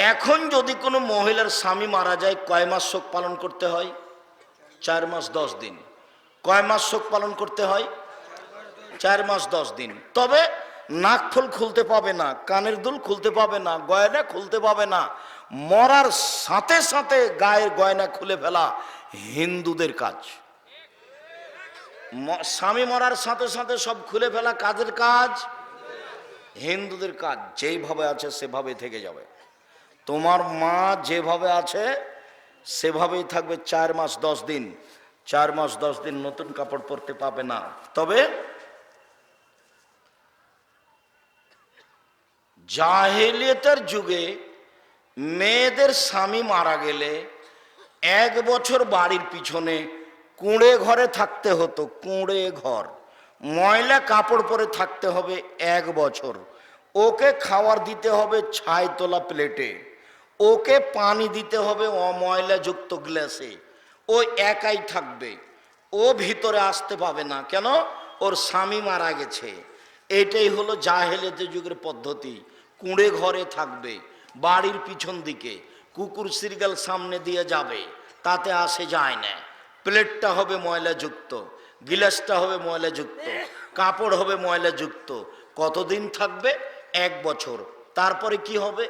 এখন যদি কোনো মহিলার স্বামী মারা যায়, কয় মাস শোক পালন করতে হয়? চার মাস, দশ দিন। কয় মাস শোক পালন করতে হয়? চার মাস, দশ দিন। তবে নাকফুল খুলতে পাবে না, কানের দুল খুলতে পাবে না, গয়না খুলতে পাবে না। মরার সাথে সাথে গায়ের গয়না খুলে ফেলা হিন্দুদের কাজ। স্বামী মরার সাথে সাথে সব খুলে ফেলা কাজের কাজ? হিন্দুদের কাজ। যেইভাবে আছে, সেভাবে থেকে যাবে। তোমার মা যেভাবে আছে, সেভাবেই থাকবে চার মাস দশ দিন। চার মাস দশ দিন নতুন কাপড় পরতে পাবে না। তবে জাহেলিয়তের যুগে মেয়েদের স্বামী মারা গেলে এক বছর বাড়ির পিছনে কুঁড়ে ঘরে থাকতে হতো, কুঁড়ে ঘর। ময়লা কাপড় পরে থাকতে হবে এক বছর। ওকে খাবার দিতে হবে ছাই তোলা প্লেটে। ওকে পানি দিতে হবে অময়লাযুক্ত গ্লাসে। ও একাই থাকবে। ও ভিতরে আসতে পাবে না। কেন? ওর স্বামী মারা গেছে। এটাই হলো জাহেলেতে যুগের পদ্ধতি। কুঁড়ে ঘরে থাকবে, বাড়ির পিছন দিকে, কুকুর সিরগাল সামনে দিয়ে যাবে, তাতে আসে যায় না। প্লেটটা হবে ময়লাযুক্ত, গিলাসটা হবে ময়লাযুক্ত, কাপড় হবে ময়লাযুক্ত। কতদিন থাকবে? এক বছর। তারপরে কি হবে?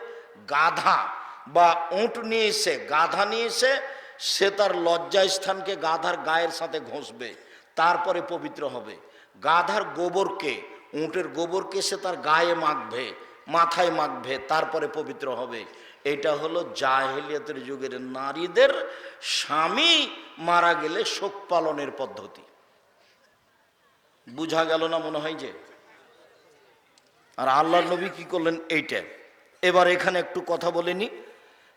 গাধা। বা উঁট নিয়ে এসে, গাধা নিয়ে এসে, সে তার লজ্জা স্থানকে গাধার গায়ের সাথে ঘষবে, তারপরে পবিত্র হবে। গাধার গোবরকে, উঁটের গোবরকে সে তার গায়ে মাখবে, মাথায় মাখবে, তারপরে পবিত্র হবে। এটা হলো জাহেলিয়াতের যুগের নারীদের স্বামী মারা গেলে শোক পালনের পদ্ধতি। বুঝা গেল না মনে হয় যে? আর আল্লাহ নবী কি করলেন? এইটা। এবার এখানে একটু কথা বলে বলেনি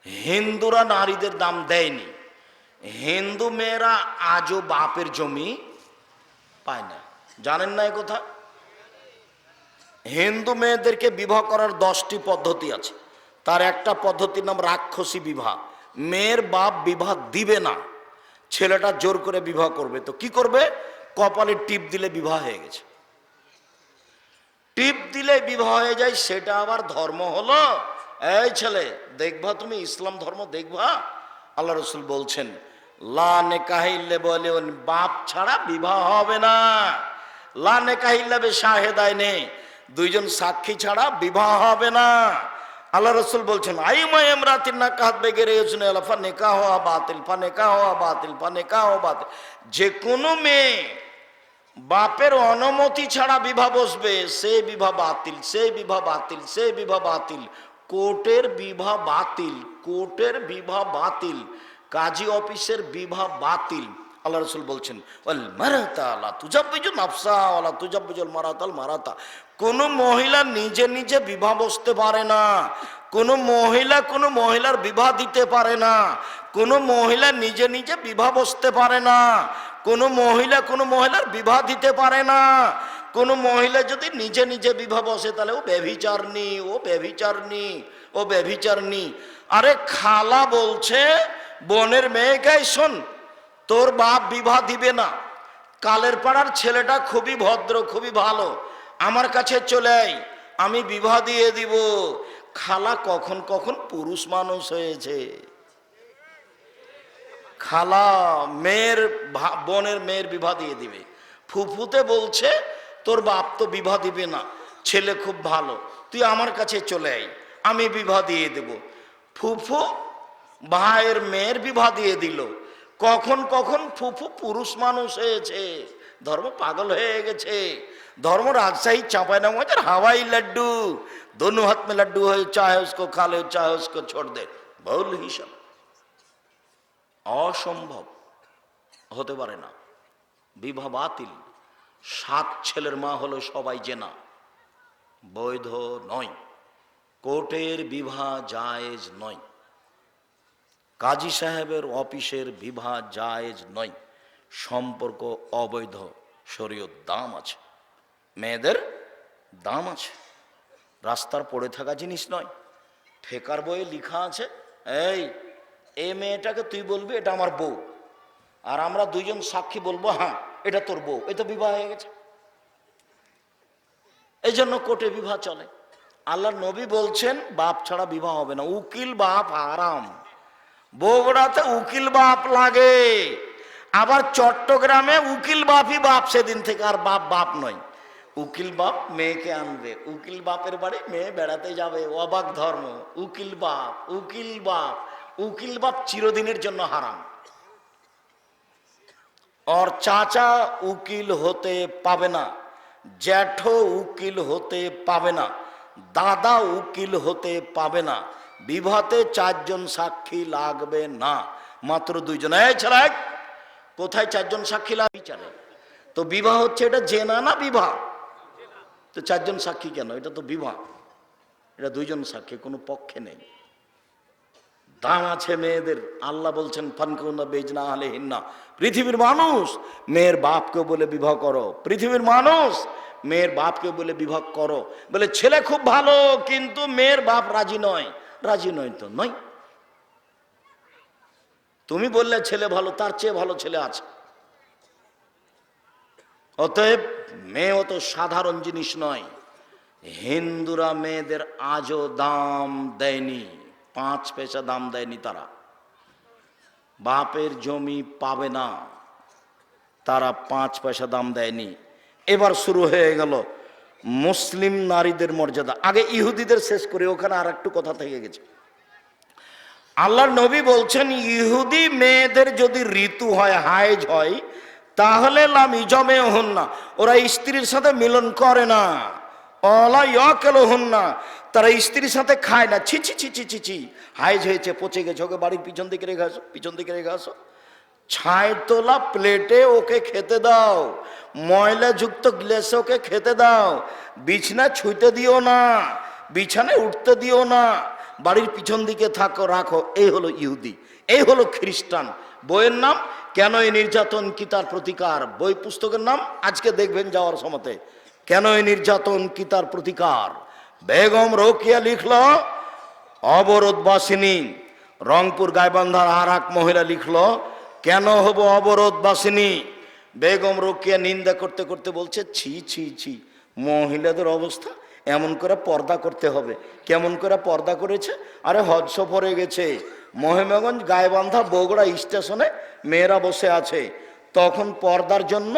হিন্দুরা নারীদের দাম দেয়নি। হিন্দু মেয়েরা আজও বাপের জমি পায় না। জানেন না কথা? হিন্দু মেয়েদেরকে বিবাহ করার দশটি পদ্ধতি আছে। তার একটা পদ্ধতির নাম রাক্ষসী বিবাহ। মেয়ের বাপ বিবাহ দিবে না। ছেলেটা জোর করে বিবাহ করবে। তো কি করবে? কপালে টিপ দিলে বিবাহ হয়ে গেছে। টিপ দিলে বিবাহ হয়ে যায়, সেটা আবার ধর্ম হলো। এই ছেলে, দেখবা তুমি, ইসলাম ধর্ম দেখবা? আল্লাহ রসুল বলছেন, লা নেকাহিল্লে বলে বাপ ছাড়া বিবাহ হবে না। লা নেকাহিল্লাবে শাহেদায় নেই, দুইজন সাক্ষী ছাড়া বিবাহ হবে না। আল্লাহ রসুল বলছেন আই মাই এমরাতির না কাহাত বেগে রেজনে ফা নেকা হওয়া বাতিল, ফা নেকা হওয়া বাতিল, ফা নেকা হওয়া বাতিল। যে কোনো মেয়ে বাপের অনুমতি ছাড়া বিবাহ বসবে, সে বিবাহ বাতিল, সে বিবাহ বাতিল, সে বিবাহ বাতিল। কোর্টের বিবাহ বাতিল, কোর্টের বিবাহ বাতিল, কাজী অফিসের বিবাহ বাতিল। আল্লাহ রসুল বলছেন তুজাব্বিজুল মারাতাল মারাতা। কোন মহিলা নিজে নিজে বিবাহ বসতে পারে না। কোন মহিলা কোন মহিলার বিবাহ দিতে পারে না। কোন মহিলা নিজে নিজে বিবাহ বসতে পারে না। কোন মহিলা কোন মহিলার বিবাহ দিতে পারে না। কোন মহিলা যদি নিজে নিজে বিবাহ বসে, তাহলে ও ব্যভিচারনি ও ব্যভিচারনি ও ব্যভিচারনি আরে খালা বলছে, বোনের মেয়েকে শোন, তোর বাপ বিবাহ দিবে না। কালের পাড়ার ছেলেটা খুবই ভদ্র, খুবই ভালো। আমার কাছে চলে আয়, আমি বিবাহ দিয়ে দিব। খালা কখন কখন পুরুষ মানুষ হয়েছে। খালা মেয়ের বোনের মেয়ের বিবাহ দিয়ে দিবে। ফুফুতে বলছে তোর বাপ তো বিবাহ দিবে না, ছেলে খুব ভালো, তুই আমার কাছে চলে আই আমি বিবাহ দিয়ে দেব। ফুফু ভাইয়ের মেয়ের বিবাহ দিয়ে দিল। কখন কখন ফুফু পুরুষ মানুষ হয়েছে, ধর্ম পাগল হয়ে গেছে। ধর্ম রাজশাহী চাপায় না হাওয়াই লাড্ডু, দোনো হাত মে লাড্ডু হয়ে, চাহে উসকো খালে চাহে উসকো ছোড় দে, বহুল হিসাব। অসম্ভব, হতে পারে না। বিবাহ বাতিল। সাত ছেলের মা হলো সবাই জেনা। বৈধ নয়। কোর্টের বিবাহ জায়েজ নয়। কাজী সাহেবের অফিসের বিবাহ জায়েজ নয়। সম্পর্ক অবৈধ। শরীয়ত দাম আছে। মেয়েদের দাম আছে। রাস্তার পড়ে থাকা জিনিস নয়। ঠেকার বইয়ে লিখা আছে, এই, এ মেয়েটাকে তুই বলবি, এটা আমার বউ। আর আমরা দুইজন সাক্ষী বলব হ্যাঁ এটা তোর বউ, এ তো বিবাহ হয়ে গেছে। এই জন্য কোর্টে বিবাহ চলে। আল্লাহ নবী বলছেন, বাপ ছাড়া বিবাহ হবে না। উকিল বাপ আরাম বগুড়াতে উকিল বাপ লাগে। আবার চট্টগ্রামে উকিল বাপই বাপ সেদিন থেকে, আর বাপ বাপ নয়। উকিল বাপ মেয়েকে আনবে। উকিল বাপের বাড়ি মেয়ে বেড়াতে যাবে। অবাক ধর্ম। উকিল বাপ উকিল বাপ। উকিল বাপ চিরদিনের জন্য হারাম। ওর চাচা উকিল হতে পাবে না জ্যাঠো উকিল হতে পাবে না দাদা উকিল হতে পাবে না বিবাহতে চারজন সাক্ষী লাগবে না মাত্র দুইজন এই ছেলে কোথায় চারজন সাক্ষী লাগবে বিচারে তো বিবাহ হচ্ছে এটা জেনা না বিবাহ তো চারজন সাক্ষী কেন এটা তো বিবাহ এটা দুইজন সাক্ষী কোনো পক্ষে নেই দাম আছে মেয়েদের। আল্লাহ বলছেন ফানকুনা বেজনা আলে হিন্না পৃথিবীর মানুষ, মেয়ের বাপকে বলে বিবাহ করো। পৃথিবীর মানুষ, মেয়ের বাপকে বলে বিবাহ করো। বলে, ছেলে খুব ভালো, কিন্তু মেয়ের বাপ রাজি নয়। রাজি নয় তো নয়। তুমি বললে ছেলে ভালো, তার চেয়ে ভালো ছেলে আছে। অতএব মেয়ে অত সাধারণ জিনিস নয়। হিন্দুরা মেয়েদের আজও দাম দেয়নি। পাঁচ পয়সা দাম দেয়নি তারা। বাপের জমি পাবে না, তারা পাঁচ পয়সা দাম দেয়নি। এবার শুরু হয়ে গেল মুসলিম নারীদের মর্যাদা। আগে ইহুদিদের শেষ করে, ওখানে আর একটু কথা থেকে গেছে। আল্লাহর নবী বলছেন, ইহুদি মেয়েদের যদি ঋতু হয়, হাইজ হয়, তাহলে লাম ইজমে হন না। ওরা স্ত্রীর সাথে মিলন করে না। অলা ইয়কেল হন না তারা স্ত্রীর সাথে খায় না। ছি ছি ছি ছি ছি ছি। হাইজ হয়েছে পচে গেছে, ওকে বাড়ির পিছন দিকে রেখে আসো, পিছন দিকে রেখে আসো। ছাই তোলা প্লেটে ওকে খেতে দাও। ময়লা যুক্ত গ্লাসে ওকে খেতে দাও। বিছনা ছুঁতে দিও না। বিছানায় উঠতে দিও না। বাড়ির পিছন দিকে থাকো, রাখো। এই হলো ইহুদি। এই হলো খ্রিস্টান। বইয়ের নাম, কেন এই নির্যাতন কি তার প্রতিকার? বই পুস্তকের নাম, আজকে দেখবেন যাওয়ার সময়তে। কেন এই নির্যাতন কি তার প্রতিকার? বেগম রোকিয়া লিখল, অবরোধবাসিনী, রংপুর গাইবান্ধার আর এক মহিলা লিখল, কেন হব অবরোধবাসিনী? বেগম রোকিয়া নিন্দা করতে করতে বলছে, ছি ছি ছি, মহিলাদের অবস্থা এমন করে পর্দা করতে হবে। কেমন করে পর্দা করেছে? আরে হজ সফরে গেছে। মহিমাগঞ্জ গাইবান্ধা বগুড়া স্টেশনে মেয়েরা বসে আছে। তখন পর্দার জন্য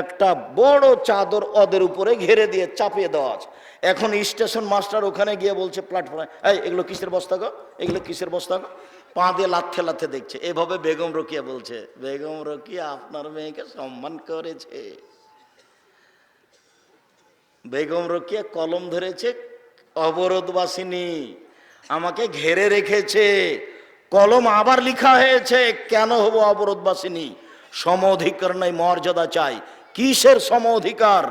একটা বড় চাদর ওদের উপরে ঘেরে দিয়ে চাপিয়ে দেওয়া আছে। এখন স্টেশন মাস্টার ওখানে গিয়ে বলছে প্ল্যাটফর্মে এই, এগুলো কিসের বস্তা গো? এগুলো কিসের বস্তা গো? পা দিয়ে লাথে লাথে দেখছে। এভাবে বেগম রকিয়া বলছে, বেগম রকিয়া আপনার মেয়েকে সম্মান করেছে। বেগম রকিয়া কলম ধরেছে, অবরোধবাসিনী, আমাকে ঘেরে রেখেছে। কলম আবার লিখা হয়েছে, কেন হব অবরোধবাসিনী? সম অধিকার নাই, মর্যাদা চাই। কিসের সম অধিকার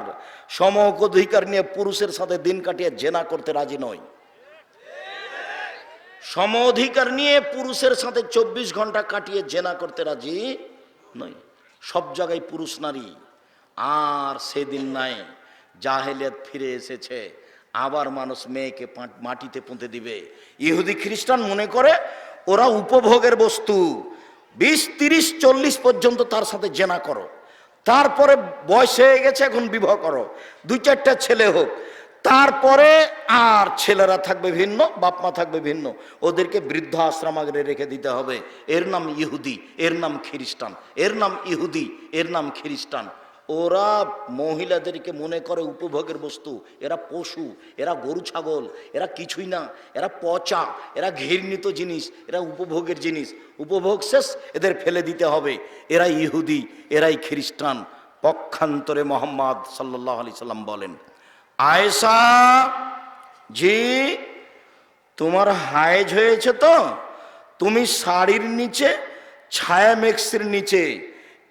সম অধিকার নিয়ে পুরুষের সাথে দিন কাটিয়ে জেনা করতে রাজি নয় সম অধিকার নিয়ে পুরুষের সাথে চব্বিশ ঘণ্টা কাটিয়ে জেনা করতে রাজি নয় সব জায়গায় পুরুষ নারী। আর সেদিন নাই, জাহেলিয়াত ফিরে এসেছে। আবার মানুষ মেয়েকে মাটিতে পুঁতে দিবে। ইহুদি খ্রিস্টান মনে করে, ওরা উপভোগের বস্তু। বিশ, তিরিশ, চল্লিশ পর্যন্ত তার সাথে জেনা করো। তারপরে বয়স হয়ে গেছে, এখন বিবাহ করো। দুই, চারটা ছেলে হোক। তারপরে আর ছেলেরা থাকবে ভিন্ন, বাপ মা থাকবে ভিন্ন। ওদেরকে বৃদ্ধ আশ্রম আগে রেখে দিতে হবে। এর নাম ইহুদি, এর নাম খ্রিস্টান, এর নাম ইহুদি, এর নাম খ্রিস্টান। ওরা মহিলাদেরকে মনে করে উপভোগের বস্তু। এরা পশু, এরা গরু, ছাগল, এরা কিছুই না। এরা পচা, এরা ঘৃণিত জিনিস, এরা উপভোগের জিনিস। উপভোগ শেষ, এদের ফেলে দিতে হবে। এরা ইহুদি, এরাই খ্রিস্টান। পক্ষান্তরে মোহাম্মদ সাল্লাহ আলি সাল্লাম বলেন, আয়েশা, জি, তোমার হায়েজ হয়েছে তো? তুমি শাড়ির নিচে ছায়া মেক্সির নিচে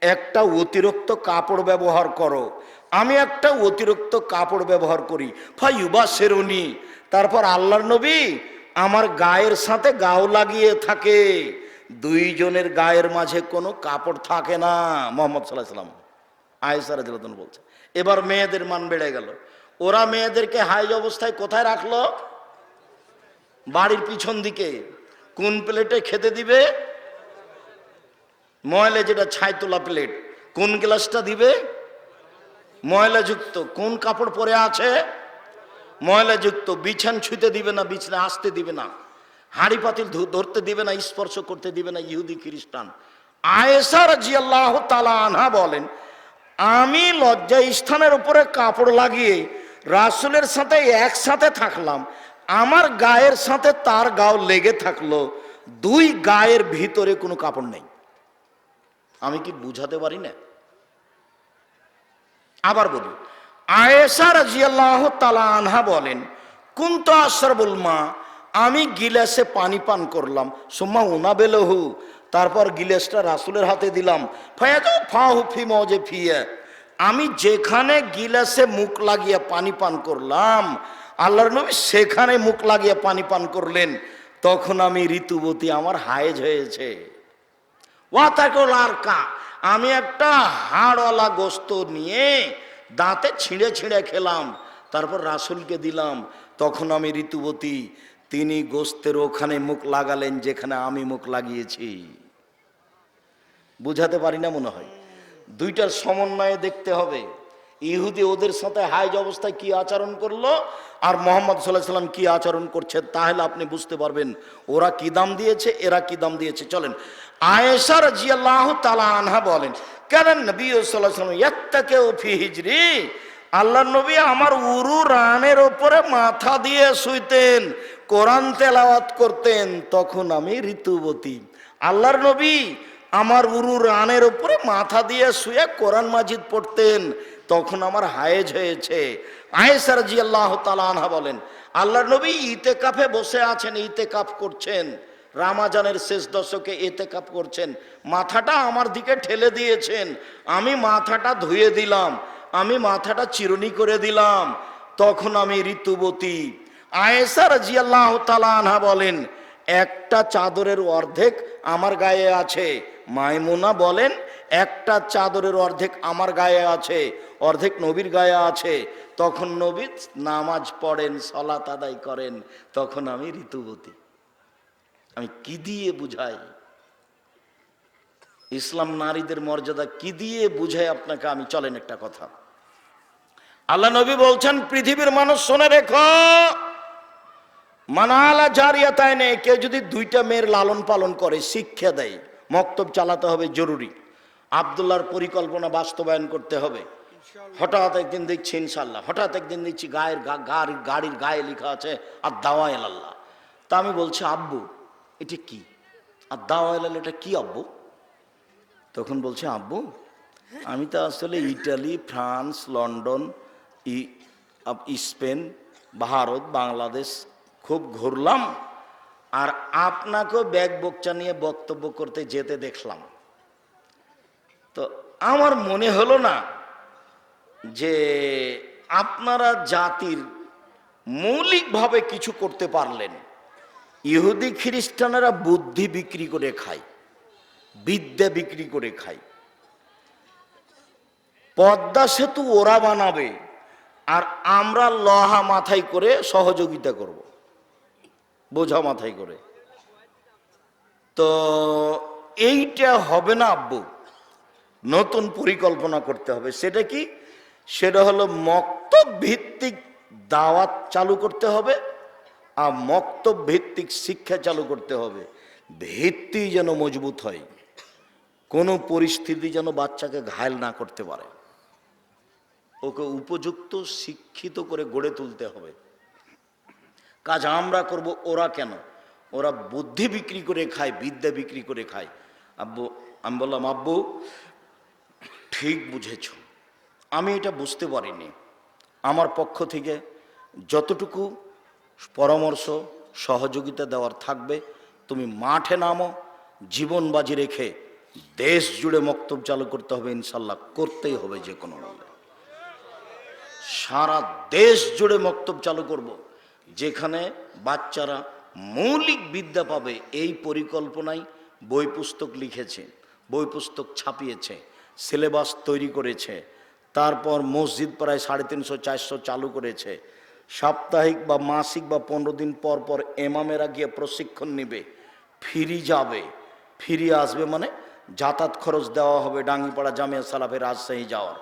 একটা অতিরিক্ত কাপড় ব্যবহার করো। আমি একটা অতিরিক্ত কাপড় ব্যবহার করি। ফাইবা শেরুনি তারপর আল্লাহর নবী আমার গায়ের সাথে গাও লাগিয়ে থাকে। দুইজনের গায়ের মাঝে কোনো কাপড় থাকে না, মোহাম্মদ সাল্লাহ সাল্লাম। আয়েসার বলছে, এবার মেয়েদের মান বেড়ে গেল। ওরা মেয়েদেরকে হাইজ অবস্থায় কোথায় রাখল? বাড়ির পিছন দিকে। কোন প্লেটে খেতে দিবে? ময়লা যেটা ছাই তোলা প্লেট কোন গ্লাসটা দিবে? ময়লাযুক্ত, কোন কাপড় পরে আছে? ময়লাযুক্ত, বিছান ছুঁতে দিবে না, বিছানা আসতে দিবে না। হাঁড়ি পাতিল ধরতে দিবে না, স্পর্শ করতে দিবে না, ইহুদি খ্রিস্টান। আয়েসা জিয়াল্লাহ তালা আনহা বলেন, আমি লজ্জা স্থানের উপরে কাপড় লাগিয়ে রাসুলের সাথে একসাথে থাকলাম। আমার গায়ের সাথে তার গাও লেগে থাকল। দুই গায়ের ভিতরে কোনো কাপড় নেই। আমি কি বুঝাতে পারি না? আবার বলি, আয়েশা রাজিয়াল্লাহ তালা আনহা বলেন, কুন্ত আশরাবুল মা, আমি গিলাসে পানি পান করলাম, সুম্মা উনা বেলহু তারপর গিলাসটা রাসুলের হাতে দিলাম ফি মজে ফিয়ে, আমি যেখানে গিলাসে মুখ লাগিয়ে পানি পান করলাম, আল্লাহর নবী সেখানে মুখ লাগিয়ে পানি পান করলেন, তখন আমি ঋতুবতী আমার হায়েজ হয়েছে। আমি একটা হাড়ওয়ালা গোস্ত নিয়ে দাঁতে ছিঁড়ে ছিঁড়ে খেলাম, তারপর রাসুলকে দিলাম। তখন আমি ঋতুবতী, তিনি গোস্তের ওখানে মুখ লাগালেন যেখানে আমি মুখ লাগিয়েছি। বুঝাতে পারি না মনে হয়। দুইটার সমন্বয়ে দেখতে হবে। ইহুদি ওদের সাথে হাইজ অবস্থায় কি আচরণ করল? আর মোহাম্মদ সাল্লাহ সাল্লাম কি আচরণ করছে তাহলে আপনি বুঝতে পারবেন ওরা কি দাম দিয়েছে, এরা কি দাম দিয়েছে। চলেন আয়েশার জিয়াল্লাহ তালা আনহা বলেন, কেন নবী সাল্লাহ সাল্লাম ইয়াত্তাকেও ফি হিজরি? আল্লাহ নবী আমার উরু রানের ওপরে মাথা দিয়ে শুইতেন, কোরআন তেলাওয়াত করতেন, তখন আমি ঋতুবতী। আল্লাহর নবী আমার উরু রানের ওপরে মাথা দিয়ে শুয়ে কোরআন মাজিদ পড়তেন তখন আমার হায়েজ হয়েছে। আয়েসার জি আল্লাহ তালানহা বলেন, আল্লাহর নবী ইতে কাফে বসে আছেন ইতে কাফ করছেন। রামাজানের শেষ দশকে এতে কাপ করছেন। মাথাটা আমার দিকে ঠেলে দিয়েছেন। আমি মাথাটা ধুয়ে দিলাম। আমি মাথাটা চিরুনি করে দিলাম। তখন আমি ঋতুবতী। আয়েসা রাজিয়াল্লাহ তালানহা বলেন, একটা চাদরের অর্ধেক আমার গায়ে আছে। মাইমুনা বলেন একটা চাদরের অর্ধেক আমার গায়ে আছে, অর্ধেক নবীর গায়ে আছে। তখন নবী নামাজ পড়েন, সলাত আদায় করেন, তখন আমি ঋতুবতী। আমি কি দিয়ে বুঝাই? ইসলাম নারীদের মর্যাদা কি দিয়ে বুঝাই আপনাকে? আমি, চলেন একটা কথা। আল্লাহ নবী বলছেন, পৃথিবীর মানুষ শুনে রেখো। মানালা জারিয়া তাই নেই। কেউ যদি দুইটা মেয়ের লালন পালন করে, শিক্ষা দেয়। মক্তব চালাতে হবে জরুরি। আবদুল্লাহর পরিকল্পনা বাস্তবায়ন করতে হবে। হঠাৎ একদিন দেখছি ইনশাল্লাহ হঠাৎ একদিন দেখছি গায়ের গাড়ির গাড়ির গায়ে লেখা আছে আর দাওয়াইল আল্লাহ তা আমি বলছি আব্বু এটা কি? আর দাওয়াইল আল্লাহ এটা কি আব্বু? তখন বলছে আব্বু আমি তো আসলে ইটালি ফ্রান্স লন্ডন ই স্পেন ভারত বাংলাদেশ খুব ঘুরলাম। আর আপনাকেও ব্যাগ বোকচা নিয়ে বক্তব্য করতে যেতে দেখলাম। তো আমার মনে হলো না যে আপনারা জাতির মৌলিকভাবে কিছু করতে পারলেন। ইহুদি খ্রিস্টানেরা বুদ্ধি বিক্রি করে খায়, বিদ্যা বিক্রি করে খায়। পদ্মা সেতু ওরা বানাবে আর আমরা লহা মাথায় করে সহযোগিতা করব, বোঝা মাথায় করে। তো এইটা হবে না আব্বু। নতুন পরিকল্পনা করতে হবে। সেটা কি? সেটা হলো মক্তব ভিত্তিক দাওয়াত চালু করতে হবে আর মক্তব ভিত্তিক শিক্ষা চালু করতে হবে। ভিত্তি যেন মজবুত হয়। কোনো পরিস্থিতি যেন বাচ্চাকে ঘায়ল না করতে পারে। ওকে উপযুক্ত শিক্ষিত করে গড়ে তুলতে হবে। কাজ আমরা করব ওরা কেন? ওরা বুদ্ধি বিক্রি করে খায়, বিদ্যা বিক্রি করে খায়। আব্বু, আমি বললাম, আব্বু ঠিক বুঝেছ। আমি এটা বুঝতে পারিনি। আমার পক্ষ থেকে যতটুকু পরামর্শ, সহযোগিতা দেওয়ার থাকবে, তুমি মাঠে নামো, জীবন বাজি রেখে দেশ জুড়ে মক্তব চালু করতে হবে, ইনশাল্লাহ করতেই হবে যে কোনো মূল্যে সারা দেশ জুড়ে মক্তব চালু করব। যেখানে বাচ্চারা মৌলিক বিদ্যা পাবে। এই পরিকল্পনায় বই পুস্তক লিখেছে, বই পুস্তক ছাপিয়েছে সিলেবাস তৈরি করেছে। তারপর মসজিদ প্রায় সাড়ে তিনশো, চারশো চালু করেছে। সাপ্তাহিক বা মাসিক বা পনেরো দিন পর পর এমামেরা গিয়ে প্রশিক্ষণ নেবে। ফিরি যাবে। ফিরি আসবে মানে যাতায়াত খরচ দেওয়া হবে ডাঙ্গিপাড়া জামিয়া সালাফে রাজশাহী যাওয়ার।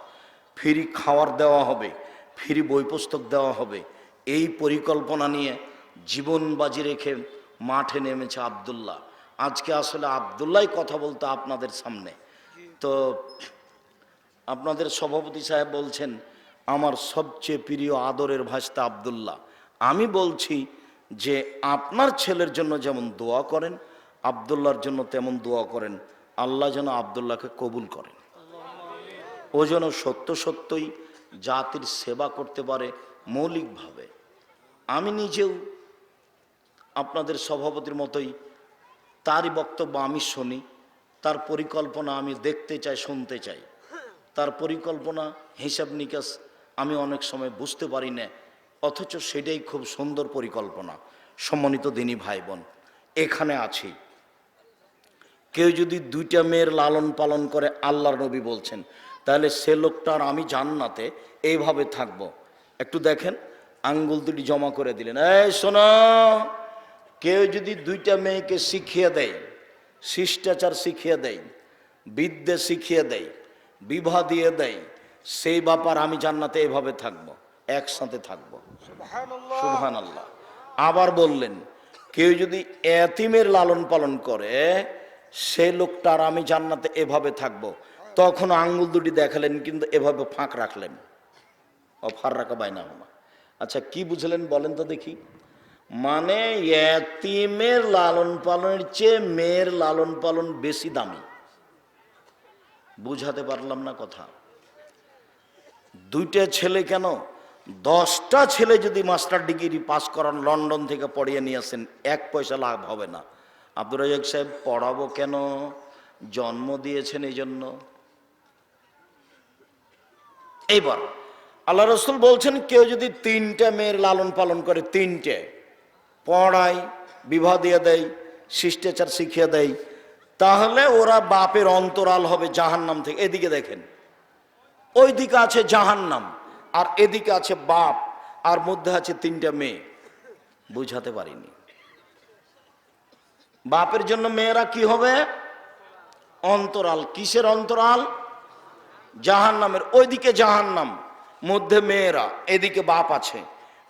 ফিরি খাওয়ার দেওয়া হবে, ফিরি বই পুস্তক দেওয়া হবে। এই পরিকল্পনা নিয়ে জীবন বাজি রেখে মাঠে নেমেছে আবদুল্লাহ। আজকে আসলে আবদুল্লাহ কথা বলতো আপনাদের সামনে। তো আপনাদের সভাপতি সাহেব বলছেন, আমার সবচেয়ে প্রিয় আদরের ভাষা আবদুল্লাহ। আমি বলছি যে, আপনার ছেলের জন্য যেমন দোয়া করেন, আবদুল্লাহর জন্য তেমন দোয়া করেন। আল্লাহ যেন আবদুল্লাহকে কবুল করেন। ও যেন সত্য সত্যই জাতির সেবা করতে পারে মৌলিকভাবে। আমি নিজেও আপনাদের সভাপতির মতোই তারই বক্তব্য আমি শুনি। তার পরিকল্পনা আমি দেখতে চাই, শুনতে চাই। তার পরিকল্পনা, হিসাব নিকাশ আমি অনেক সময় বুঝতে পারি না। অথচ সেটাই খুব সুন্দর পরিকল্পনা। সম্মানিত দিনী ভাই বোন এখানে আছি। কেউ যদি দুইটা মেয়ের লালন পালন করে আল্লাহর নবী বলছেন, তাহলে সে লোকটার আমি জান্নাতে এইভাবে থাকব। একটু দেখেন, আঙ্গুল দুটি জমা করে দিলেন। এই শোনো, কেউ যদি দুইটা মেয়েকে শিখিয়ে দেয় শিষ্টাচার শিখিয়ে দেয় বিদ্যে শিখিয়ে দেয় বিবাহ দিয়ে দেয় সেই ব্যাপার আমি জান্নাতে এভাবে থাকব একসাথে থাকব। সুবহান আল্লাহ আবার বললেন কেউ যদি এতিমের লালন পালন করে সে লোকটার আমি জান্নাতে এভাবে থাকব। তখন আঙ্গুল দুটি দেখালেন কিন্তু এভাবে ফাঁক রাখলেন। অফার রাখা বাইনা আচ্ছা কি বুঝলেন বলেন তো দেখি। মানে এতিমের লালন পালনের চেয়ে মেয়ের লালন পালন বেশি দামি। বুঝাতে পারলাম না কথা। দুইটা ছেলে কেন? দশটা ছেলে যদি মাস্টার ডিগ্রি পাস করান লন্ডন থেকে পড়িয়ে নিয়ে আসেন, এক পয়সা লাভ হবে না। আব্দুর রাজাক সাহেব, পড়াবো কেন? জন্ম দিয়েছেন এই জন্য এইবার, আল্লাহ রসুল বলছেন, কেউ যদি তিনটে মেয়ের লালন পালন করে, তিনটে পড়ায়, বিবাহ দিয়ে দেয়, শিষ্টাচার শিখিয়ে দেয়, তাহলে ওরা বাপের অন্তরাল হবে জাহান্নাম থেকে। এদিকে দেখেন ওই দিকে আছে জাহান্নাম, আর এদিকে আছে বাপ, আর মধ্যে আছে তিনটা মেয়ে। বুঝাতে পারিনি। বাপের জন্য মেয়েরা কি হবে? অন্তরাল। কিসের অন্তরাল? জাহান্নামের। ওইদিকে জাহান্নাম, মধ্যে মেয়েরা, এদিকে বাপ আছে।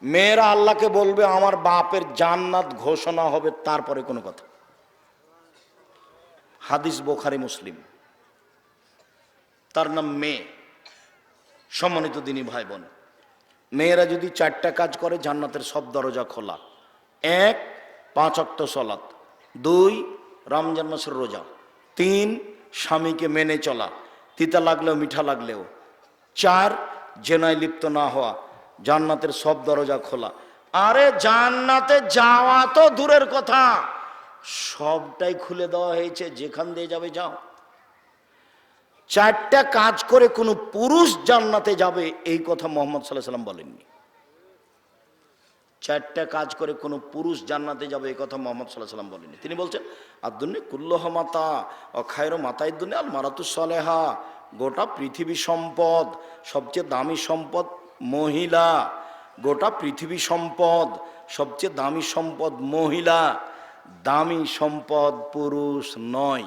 মেয়েরা আল্লাহকে বলবে, আমার বাপের জান্নাত ঘোষণা হবে তারপরে কোনো কথা। হাদিস বোখারি মুসলিম। তার নাম মেয়ে সম্মানিত দিনী ভাই বোন মেয়েরা যদি চারটা কাজ করে, জান্নাতের সব দরজা খোলা। এক, পাঁচ অক্ত সলাত দুই, রমজান মাসের রোজা। তিন, স্বামীকে মেনে চলা। তিতা লাগলেও মিঠা লাগলেও। চার, জেনায় লিপ্ত না হওয়া। জান্নাতের সব দরজা খোলা। আরে জান্নাতে যাওয়া তো দূরের কথা। সবটাই খুলে দেওয়া হয়েছে, যেখান দিয়ে যাবে যাও। চারটা কাজ করে কোনো পুরুষ জান্নাতে যাবে, এই কথা মোহাম্মদ সাল্লাহ সাল্লাম বলেননি। চারটা কাজ করে কোনো পুরুষ জান্নাতে যাবে, এই কথা মোহাম্মদ সাল্লাহ সাল্লাম বলেননি। তিনি বলছেন আর দুর্নি কুল্লহ মাতা, ও খায়রো মাতাই দুনি আল মারাতু সলেহা। গোটা পৃথিবী সম্পদ, সবচেয়ে দামি সম্পদ মহিলা, গোটা পৃথিবী সম্পদ, সবচেয়ে দামি সম্পদ মহিলা, দামি সম্পদ পুরুষ নয়।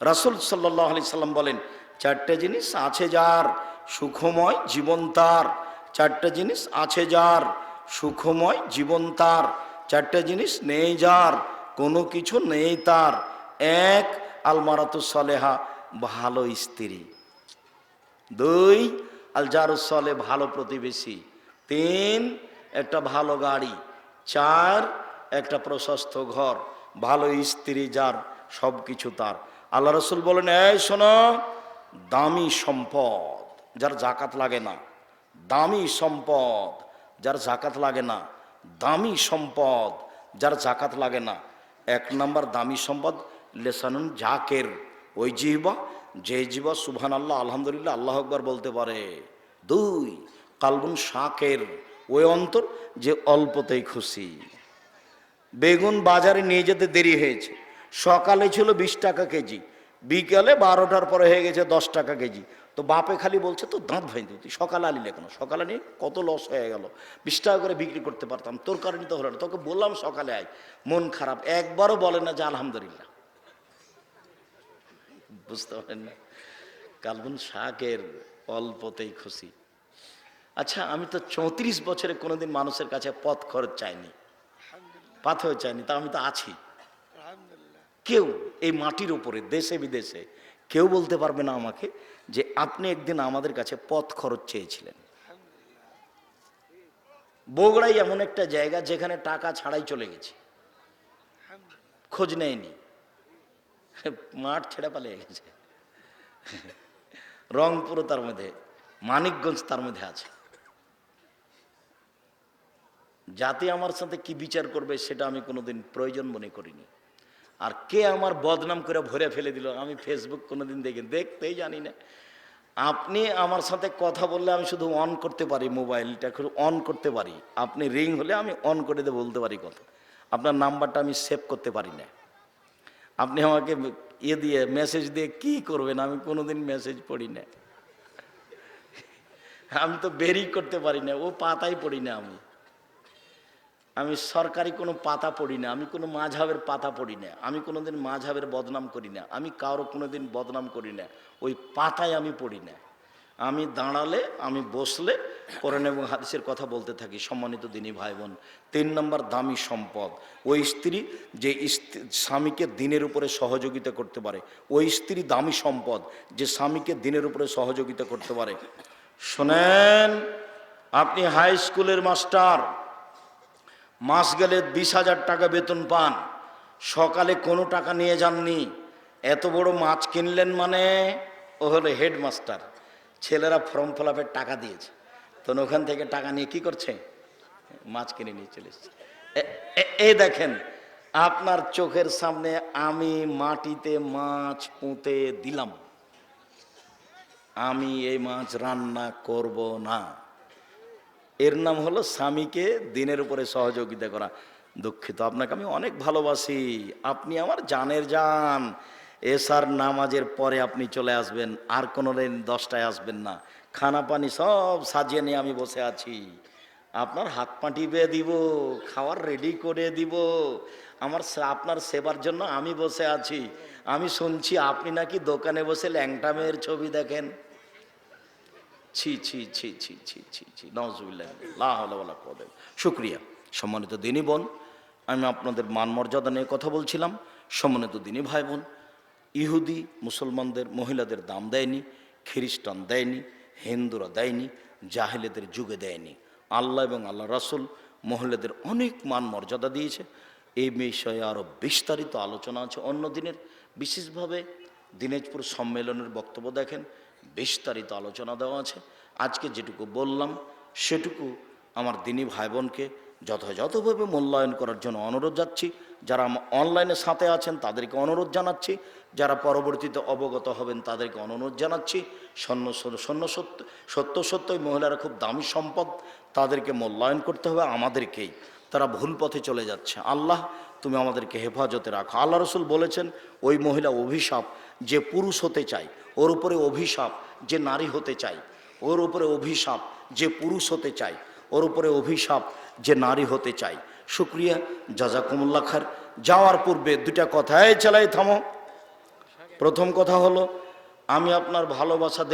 রাসুল সাল্লাহ আলি সাল্লাম বলেন, চারটে জিনিস আছে যার সুখময় জীবন তার, চারটে জিনিস আছে যার সুখময় জীবন তার, চারটে জিনিস নেই যার, কোনো কিছু নেই তার। এক, আলমারাতু সলেহা, ভালো স্ত্রী। দুই আল জারুসলে ভালো প্রতিবেশী। তিন, একটা ভালো গাড়ি। চার, একটা প্রশস্ত ঘর। ভালো স্ত্রী যার সব কিছু তার। আল্লাহ রসুল বলেন, এই শোনো, দামি সম্পদ যার জাকাত লাগে না। দামি সম্পদ যার জাকাত লাগে না। দামি সম্পদ যার জাকাত লাগে না। এক নম্বর দামি সম্পদ, লেসানুন জাকের। ওই জিহবা যে জীবা সুবহান আল্লাহ আলহামদুলিল্লাহ, আল্লাহ আকবর বলতে পারে। দুই, কালবুন শাকের ওই অন্তর যে অল্পতেই খুশি। বেগুন বাজারে নিয়ে যেতে দেরি হয়েছে। সকালে ছিল বিশ টাকা কেজি, বিকালে বারোটার পরে হয়ে গেছে দশ টাকা কেজি। তো বাপে খালি বলছে তো দাঁত ভাই তুই সকালে আলিলে কেন? সকালে নিয়ে কত লস হয়ে গেল। বিশ টাকা করে বিক্রি করতে পারতাম, তোর কারণে তো হলো না, তোকে বললাম সকালে আয়, মন খারাপ। একবারও বলে না যে, আলহামদুলিল্লাহ। বুঝতে পারেন না। কালবুন শাকের অল্পতেই খুশি। আচ্ছা আমি তো চৌত্রিশ বছরে কোনোদিন মানুষের কাছে পথ খরচ চাইনি। পাথর চাইনি তা আমি তো আছি। কেউ এই মাটির উপরে, দেশে বিদেশে, কেউ বলতে পারবে না আমাকে যে আপনি একদিন আমাদের কাছে পথ খরচ চেয়েছিলেন। বগুড়াই এমন একটা জায়গা যেখানে টাকা ছাড়াই চলে গেছে। খোঁজ নেয়নি। মাঠ ছেড়ে পালিয়ে গেছে। রংপুর তার মধ্যে, মানিকগঞ্জ তার মধ্যে আছে। জাতি আমার সাথে কি বিচার করবে সেটা আমি কোনোদিন প্রয়োজন মনে করিনি। আর কে আমার বদনাম করে ভরে ফেলে দিল আমি ফেসবুক কোনোদিন দেখি দেখতেই জানি না। আপনি আমার সাথে কথা বললে আমি শুধু অন করতে পারি মোবাইলটা, শুধু অন করতে পারি। আপনি রিং হলে আমি অন করে দিয়ে বলতে পারি কথা। আপনার নাম্বারটা আমি সেভ করতে পারি না। আপনি আমাকে ইয়ে দিয়ে মেসেজ দিয়ে কি করবেন? আমি কোনোদিন মেসেজ পড়ি না আমি তো বেরি করতে পারি না ও পাতাই পড়ি না আমি। আমি সরকারি কোনো পাতা পড়ি না আমি কোনো মাঝাবের পাতা পড়ি না আমি কোনোদিন মাঝাবের বদনাম করি না আমি কারও কোনোদিন বদনাম করি না ওই পাতায় আমি পড়ি না আমি দাঁড়ালে, আমি বসলে, কোরআন এবং হাদিসের কথা বলতে থাকি, সম্মানিত দিনী ভাই বোন তিন নম্বর দামি সম্পদ, ওই স্ত্রী যে স্বামীকে দিনের উপরে সহযোগিতা করতে পারে, ওই স্ত্রী দামি সম্পদ যে স্বামীকে দিনের উপরে সহযোগিতা করতে পারে। শোনেন, আপনি হাই স্কুলের মাস্টার, মাস গেলে বিশ হাজার টাকা বেতন পান, সকালে কোনো টাকা নিয়ে যাননি, এত বড় মাছ কিনলেন মানে? ও হলো হেডমাস্টার। ছেলেরা ফর্ম ফিল টাকা দিয়েছে। তখন ওখান থেকে টাকা নিয়ে কি করছে? মাছ কিনে নিয়ে চলে এসছে। এই দেখেন, আপনার চোখের সামনে আমি মাটিতে মাছ পুঁতে দিলাম। আমি এই মাছ রান্না করব না। এর নাম হলো স্বামীকে দিনের উপরে সহযোগিতা করা। দুঃখিত, আপনাকে আমি অনেক ভালোবাসি। আপনি আমার জানের জান। এসার নামাজের পরে আপনি চলে আসবেন, আর কোনো দিন দশটায় আসবেন না। খানা পানি সব সাজিয়ে নিয়ে আমি বসে আছি। আপনার হাত পা টিপে দিব, খাওয়ার রেডি করে দিব। আমার আপনার সেবার জন্য আমি বসে আছি। আমি শুনছি আপনি নাকি দোকানে বসে ল্যাংটা মেয়ের ছবি দেখেন। ছি ছি ছি ছি ছি ছি ছি নজুবিল্লাহ কদেব শুক্রিয়া। সম্মানিত দিনী বোন, আমি আপনাদের মান মর্যাদা নিয়ে কথা বলছিলাম। সম্মানিত দিনী ভাই বোন ইহুদি, মুসলমানদের, মহিলাদের দাম দেয়নি, খ্রিস্টান দেয়নি, হিন্দুরা দেয়নি, জাহেলেদের যুগে দেয়নি। আল্লাহ এবং আল্লাহ রাসুল মহিলাদের অনেক মান মর্যাদা দিয়েছে। এই বিষয়ে আরও বিস্তারিত আলোচনা আছে অন্য দিনের। বিশেষভাবে দিনাজপুর সম্মেলনের বক্তব্য দেখেন, বিস্তারিত আলোচনা দেওয়া আছে। আজকে যেটুকু বললাম, সেটুকু আমার দিনী ভাই বোনকে যথাযথভাবে মূল্যায়ন করার জন্য অনুরোধ যাচ্ছি। যারা অনলাইনে সাথে আছেন, তাদেরকে অনুরোধ জানাচ্ছি। যারা পরবর্তীতে অবগত হবেন, তাদেরকে অনুরোধ জানাচ্ছি। সৈন্য সৈন্য সত্য সত্য সত্যই মহিলারা খুব দামি সম্পদ, তাদেরকে মূল্যায়ন করতে হবে আমাদেরকেই। তারা ভুল পথে চলে যাচ্ছে। আল্লাহ, তুমি আমাদেরকে হেফাজতে রাখো। আল্লাহ রসুল বলেছেন, ওই মহিলা অভিশাপ যে পুরুষ হতে চায়, ওর উপরে অভিশাপ যে নারী হতে চায়, ওর উপরে অভিশাপ যে পুরুষ হতে চায়, ওর উপরে অভিশাপ যে নারী হতে চাই। শুক্রিয়া জাজাকুমুল্লা খার। যাওয়ার পূর্বে দুটা কথায় চালাই থামো। প্রথম কথা হলো, আমি আপনার ভালোবাসা